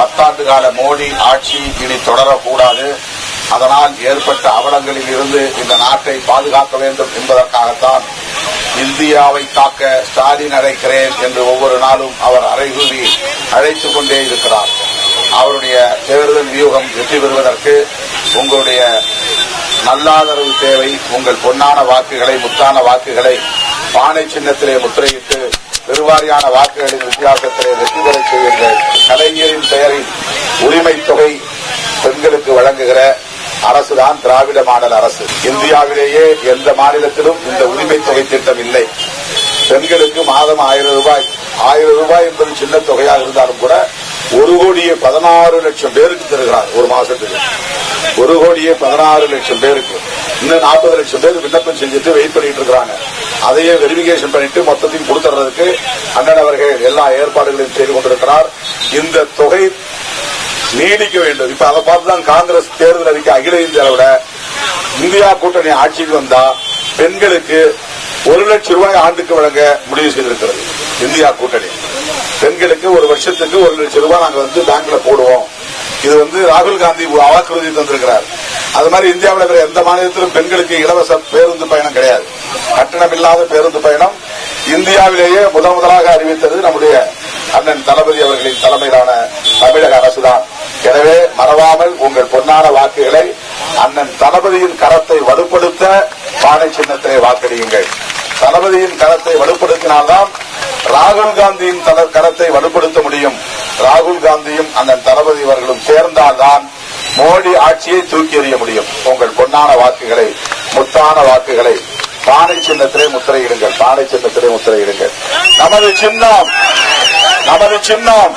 பத்தாண்டு கால மோடி ஆட்சி இனி தொடரக்கூடாது. அதனால் ஏற்பட்ட அவலங்களில் இருந்து இந்த நாட்டை பாதுகாக்க வேண்டும் என்பதற்காகத்தான் இந்தியாவை காக்க ஸ்டாலின் அழைக்கிறேன் என்று ஒவ்வொரு நாளும் அவர் அறைகூறி அழைத்துக் கொண்டே இருக்கிறார். அவருடைய தேர்தல் வியூகம் வெற்றி பெறுவதற்கு உங்களுடைய நல்லாதரவு தேவை உங்கள் பொன்னான வாக்குகளை முத்தான வாக்குகளை பானை சின்னத்திலே முத்திரையிட்டு பெருவாரியான வாக்குகளின் வித்தியாசத்திலே வெற்றி பெறச் செய்கின்ற கலைஞரின் பெயரில் உரிமை தொகை பெண்களுக்கு வழங்குகிற அரசுதான் திராவிட மாடல் அரசு. இந்தியாவிலேயே எந்த மாநிலத்திலும் இந்த உரிமை தொகை திட்டம் இல்லை. பெண்களுக்கு மாதம் ஆயிரம் ரூபாய். ஆயிரம் ரூபாய் என்பது சின்ன தொகையாக இருந்தாலும் கூட ஒரு கோடியே பதினாறு லட்சம் பேருக்கு தருகிறார் ஒரு மாசத்துக்கு. ஒரு கோடியே பதினாறு லட்சம் பேருக்கு. இன்னும் நாற்பது லட்சம் பேர் விண்ணப்பம் செஞ்சுட்டு வெயிட் பண்ணிட்டு இருக்கிறாங்க. அதையே வெரிபிகேஷன் பண்ணிட்டு மொத்தத்தையும் கொடுத்துறதுக்கு அண்ணன் அவர்கள் எல்லா ஏற்பாடுகளையும் செய்து கொண்டிருக்கிறார். இந்த தொகை நீடிக்க வேண்டும். இப்ப அதை பார்த்துதான் காங்கிரஸ் தேர்தல் அறிக்கை அகில இந்தியாவோட இந்தியா கூட்டணி ஆட்சிக்கு வந்தா பெண்களுக்கு ஒரு லட்சம் ரூபாய் ஆண்டுக்கு வழங்க முடிவு செய்திருக்கிறது. இந்தியா கூட்டணி. பெண்களுக்கு ஒரு வருஷத்துக்கு ஒரு லட்சம் ரூபாய் நாங்க வந்து பேங்க்ல போடுவோம். இது வந்து ராகுல் காந்தி வாக்குறுதி தந்திருக்கிறார். அது மாதிரி இந்தியாவில் வேற எந்த மாநிலத்திலும் பெண்களுக்கு இலவச பேருந்து பயணம் கிடையாது. கட்டணம் இல்லாத பேருந்து பயணம் இந்தியாவிலேயே முதன் முதலாக அறிவித்தது நம்முடைய அண்ணன் தளபதி அவர்களின் தலைமையிலான தமிழக அரசுதான். எனவே மறவாமல் உங்கள் பொன்னான வாக்குகளை அண்ணன் தளபதியின் கரத்தை வலுப்படுத்த பானை சின்னத்திலே வாக்களியுங்கள். தளபதியின் கரத்தை வலுப்படுத்தினால்தான் ராகுல் காந்தியின் கரத்தை வலுப்படுத்த முடியும். ராகுல் காந்தியும் அண்ணன் தளபதி அவர்களும் சேர்ந்தால்தான் மோடி ஆட்சியை தூக்கி எறிய முடியும். உங்கள் பொன்னான வாக்குகளை முத்தான வாக்குகளை பானை சின்னத்திலே முத்திரையிடுங்கள் பானை சின்னத்திலே முத்திரையிடுங்கள். நமது சின்னம் நமது சின்னம்.